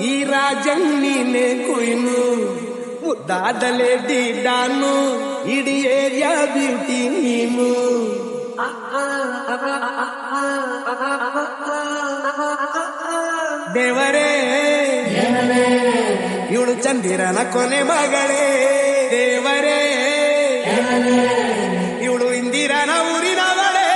ಈ ರಾಜಂಗ್ ನೀನೆ ಕುಯ್ನು. ಮುದ್ದಾದ ಲೇಡಿ ಡಾನು ಇಡೀ ಏರಿಯಾ ಬ್ಯೂಟಿ ನೀನು. ದೇವರೇ ಇವಳು ಚಂದಿರನ ಕೊನೆ ಮಗಳೇ. ದೇವರೇ ಇವಳು ಇಂದಿರನ ಊರಿನವಳೇ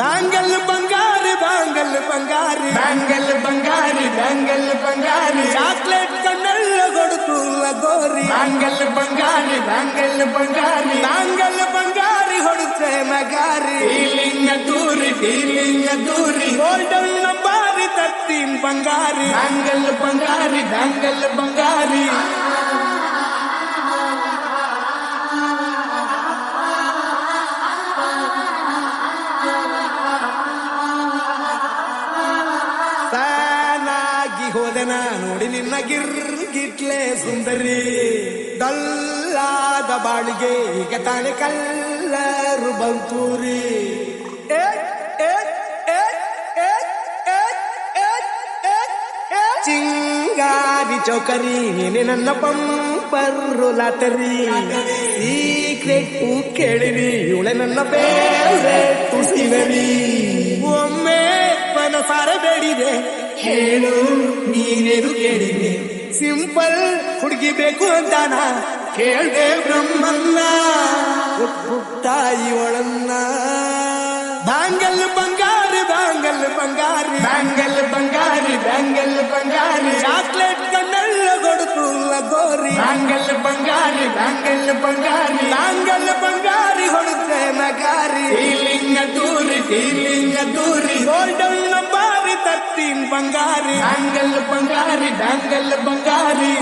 ದಾಂಗಲ್ ಬಂಗಾರಿ தாங்கள் பங்காரி தாங்கள் பங்காரி தாங்கள் பங்காரி சாக்லேட் கண்ணல்ல கொடுத்துள்ள கோரி. தாங்கள் பங்காரி தாங்கள் பங்காரி தாங்கள் பங்காரி கொடுத்த மகாரி ஃபீலிங்க தூரி ஃபீலிங்க தூரி. கோல்டன் நம்பாரி தத்தின் பங்காரி தாங்கள் பங்காரி தாங்கள் பங்காரி ಹೋದೆನ ನೋಡಿ ನಿನ್ನ ಗಿರ್ಗಿಟ್ಲೆ ಸುಂದರಿ. ದಲ್ಲಾದ ಬಾಳಿಗೆ ಈಗ ತಾನೆ ಕಲ್ಲರು ಬಂತೂರಿ. ಚಿಂಗಾರಿ ಚೌಕರಿ, ನೀನೆ ನನ್ನ ಪಂಪರು ಲಾತರಿ. ಸೀಕ್ರೆಟ್ ಕೇಳಿರಿ, ಇವಳೆ ನನ್ನ ಬೇರೆ ತುಸಿವರಿ ಒಮ್ಮೆ ಮನಸಾರ ಬೇಡಿದೆ ಹೇಳು ನೀನೇನು ಕೇಳಿದೆ ಸಿಂಪಲ್ ಹುಡುಗಿ ಬೇಕು ಅಂತಾನ ಕೇಳ್ದೆ ಬ್ರಹ್ಮನ್ನ ತಾಯಿ ಒಳನ್ನ ಬಂಗಾರಿ, ಬ್ಯಾಂಗಲ್ ಬಂಗಾರಿ. ಬ್ಯಾಂಗಲ್ ಬಂಗಾರಿ ಬ್ಯಾಂಗಲ್ ಬಂಗಾರಿ. ಚಾಕ್ಲೇಟ್ ಕಣ್ಣೆಲ್ಲ ಕೊಡುತ್ತು ಗೋರಿ ಬ್ಯಾಂಗಲ್ ಬಂಗಾರಿ ಬ್ಯಾಂಗಲ್ ಬಂಗಾರಿ. ಬ್ಯಾಂಗಲ್ ಬಂಗಾರಿ ಹೊಡುತ್ತೆ ನಗಾರಿ ಫೀಲಿಂಗ್ ದೂರಿ ಫೀಲಿಂಗ್ ದೂರಿ. ಗೋಲ್ಡನ್ ಬಾರಿ ತರ್ತೀನ್ ಬಂಗಾರಿ ಬ್ಯಾಂಗಲ್ ಬಂಗಾರಿ ಬ್ಯಾಂಗಲ್ ಬಂಗಾರಿ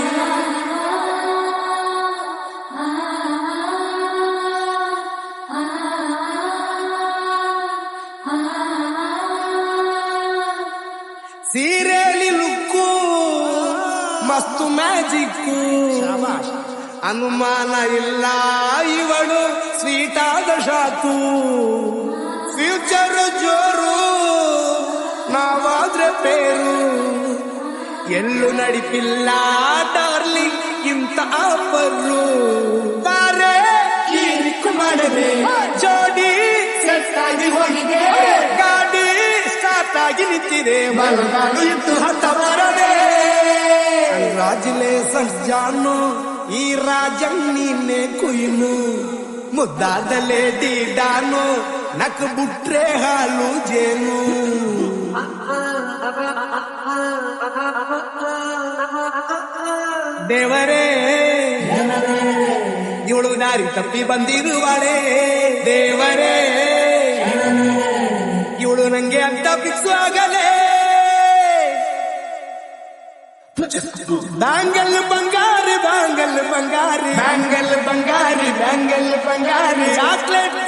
ಸೀರೆಲಿ ಲುಕ್ಕು ಮಸ್ತು ಮ್ಯಾಜಿಕ್ಕು ಅನುಮಾನ ಇಲ್ಲ ಇವಳು ಸ್ವೀಟ್ ಆದ ಶಾಕು ಫ್ಯೂಚರ್ ಜೋರು ನಾವಾದ್ರೆ ಪೇರು. ಎಲ್ಲೂ ನಡಿಪಿಲ್ಲ ಡಾರ್ಲಿಂಗ್ ಇಂತ ಆಫರು ಬಾರೆ ಕಿರಿಕು ಮಾಡದೆ ಜೋಡಿ ಸೆಟ್ಟಾಗಿ ಹೋಗಿದೆ. ಗಾಡಿ ಸ್ಟಾರ್ಟ್ ಆಗಿ ನಿಂತಿದೆ, ಮಲಗಾಡು ಇತ್ತು ಹತ್ತ ಬರದೆ. ಕಂಗ್ರಾಚುಲೇಷನ್ಸ್ ಸಜ್ಜಾನು ಈ ರಾಜಂಗ್ ನೀನೆ ಕುಯ್ನು ಮುದ್ದಾದ ಲೇಡಿ ಡಾನು ನಕ್ ಬುಟ್ರೆ ಹಾಲು ಜೇನು. ದೇವರೇ ಇವಳು ದಾರಿ ತಪ್ಪಿ ಬಂದಿರುವಳೆ ದೇವರೇ ಇವಳು ನಂಗೆ ಅಂತ ಫಿಕ್ಸ್ ಆಗಲೇ ಬ್ಯಾಂಗಲ್ ಬಂಗಾರಿ ಬ್ಯಾಂಗಲ್ ಬಂಗಾರಿ ಬ್ಯಾಂಗಲ್ ಬಂಗಾರಿ ಬ್ಯಾಂಗಲ್ ಬಂಗಾರಿ ಚಾಕ್ಲೇಟ್ ಕಣ್ಣೆಲ್ಲ ಕೊಡುತ್ತು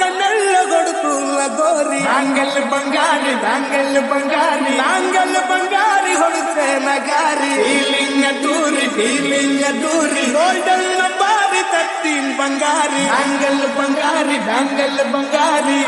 ಗೋರಿ. ನಾಂಗಲ್ ಬಂಗಾರಿ ನಾಂಗಲ್ ಬಂಗಾರಿ. ನಾಂಗಲ್ ಬಂಗಾರಿ ಹೊಡುತ್ತೆ ನಗಾರಿ. ಫೀಲಿಂಗ ದೂರಿ ಫೀಲಿಂಗ ದೂರಿ. ಗೋಲ್ಡನ್ ಬಾರಿ ತತ್ತೀನ್ ಬಂಗಾರಿ. ನಾಂಗಲ್ ಬಂಗಾರಿ ನಾಂಗಲ್ ಬಂಗಾರಿ.